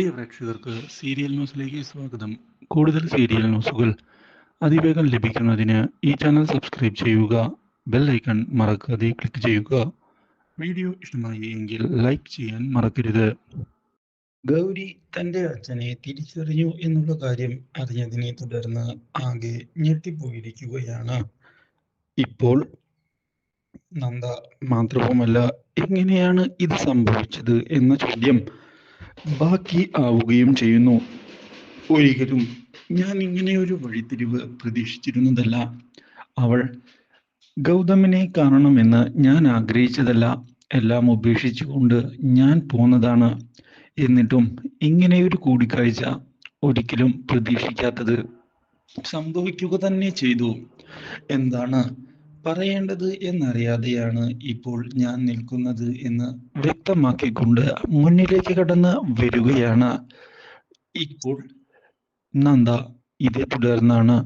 പ്രിയ പ്രേക്ഷകർക്ക് സീരിയൽ ന്യൂസിലേക്ക് സ്വാഗതം. കൂടുതൽ സീരിയൽ ന്യൂസുകൾ അതിവേഗം ലഭിക്കുന്നതിന് ഈ ചാനൽ സബ്സ്ക്രൈബ് ചെയ്യുക ബെൽ ഐക്കൺ മറക്കാതെ ക്ലിക്ക് ചെയ്യുക. വീഡിയോ ഇഷ്ടമായി എങ്കിൽ ലൈക്ക് ചെയ്യാൻ മറക്കരുത്. ഗൗരി തന്റെ അച്ഛനെ തിരിച്ചറിഞ്ഞു എന്നുള്ള കാര്യം അറിഞ്ഞതിനെ തുടർന്ന് ആകെ ഞെട്ടിപ്പോയിരിക്കുകയാണ്. ഇപ്പോൾ നന്ദ മാത്രവുമല്ല എങ്ങനെയാണ് ഇത് സംഭവിച്ചത് എന്ന ചോദ്യം. ബാക്കി ആവുകയും ചെയ്യുന്നു. ഒരിക്കലും ഞാൻ ഇങ്ങനെ ഒരു വഴിത്തിരിവ് പ്രതീക്ഷിച്ചിരുന്നതല്ല. അവൾ ഗൗതമിനെ കാണണമെന്ന് ഞാൻ ആഗ്രഹിച്ചതല്ല. എല്ലാം ഉപേക്ഷിച്ചുകൊണ്ട് ഞാൻ പോന്നതാണ്. എന്നിട്ടും ഇങ്ങനെ ഒരു കൂടിക്കാഴ്ച ഒരിക്കലും പ്രതീക്ഷിക്കാത്തത് സംഭവിക്കുക തന്നെ ചെയ്തു. എന്താണ് പറയേണ്ടത് എന്നറിയാതെയാണ് ഇപ്പോൾ ഞാൻ നിൽക്കുന്നത് എന്ന് വ്യക്തമാക്കിക്കൊണ്ട് മുന്നിലേക്ക് കടന്ന് വരികയാണ്. ഇപ്പോൾ നന്ദ ഇതേ തുടർന്നാണ്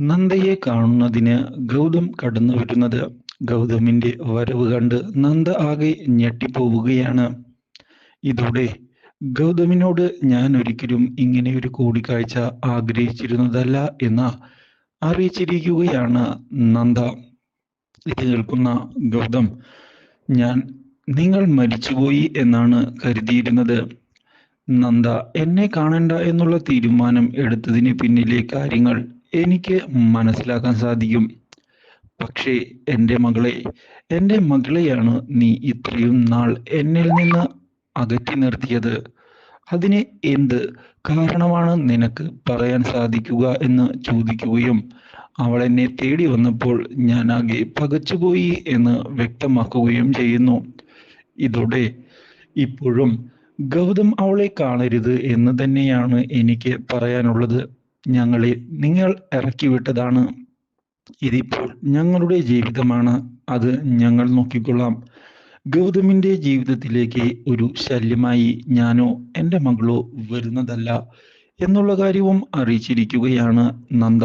നന്ദയെ കാണുന്നതിന് ഗൗതം കടന്നു വരുന്നത്. ഗൗതമിന്റെ വരവ് കണ്ട് നന്ദ ആകെ ഞെട്ടിപ്പോവുകയാണ്. ഇതോടെ ഗൗതമിനോട് ഞാൻ ഒരിക്കലും ഇങ്ങനെ ഒരു കൂടിക്കാഴ്ച ആഗ്രഹിച്ചിരുന്നതല്ല എന്ന് അറിയിച്ചിരിക്കുകയാണ് നന്ദ. ഇത് കേൾക്കുന്ന ഗൗതം ഞാൻ നിങ്ങൾ മരിച്ചുപോയി എന്നാണ് കരുതിയിരുന്നത്. നന്ദ എന്നെ കാണണ്ട എന്നുള്ള തീരുമാനം എടുത്തതിന് പിന്നിലെ കാര്യങ്ങൾ എനിക്ക് മനസ്സിലാക്കാൻ സാധിക്കും. പക്ഷേ എന്റെ മകളെ എന്റെ മകളെയാണ് നീ ഇത്രയും നാൾ എന്നിൽ നിന്ന് അകറ്റി നിർത്തിയത്. അതിന് എന്ത് കാരണമാണ് നിനക്ക് പറയാൻ സാധിക്കുക എന്ന് ചോദിക്കുകയും അവൾ എന്നെ തേടി വന്നപ്പോൾ ഞാൻ ആകെ പകച്ചുപോയി എന്ന് വ്യക്തമാക്കുകയും ചെയ്യുന്നു. ഇതോടെ ഇപ്പോഴും ഗൗതം അവളെ കാണരുത് എന്ന് തന്നെയാണ് എനിക്ക് പറയാനുള്ളത്. ഞങ്ങളെ നിങ്ങൾ ഇറക്കി വിട്ടതാണ് ഇതിപ്പോൾ ഞങ്ങളുടെ ജീവിതമാണ്. അത് ഞങ്ങൾ നോക്കിക്കൊള്ളാം. ഗൗതമിന്റെ ജീവിതത്തിലേക്ക് ഒരു ശല്യമായി ഞാനോ എന്റെ മകളോ വരുന്നതല്ല എന്നുള്ള കാര്യവും അറിയിച്ചിരിക്കുകയാണ് Nanda.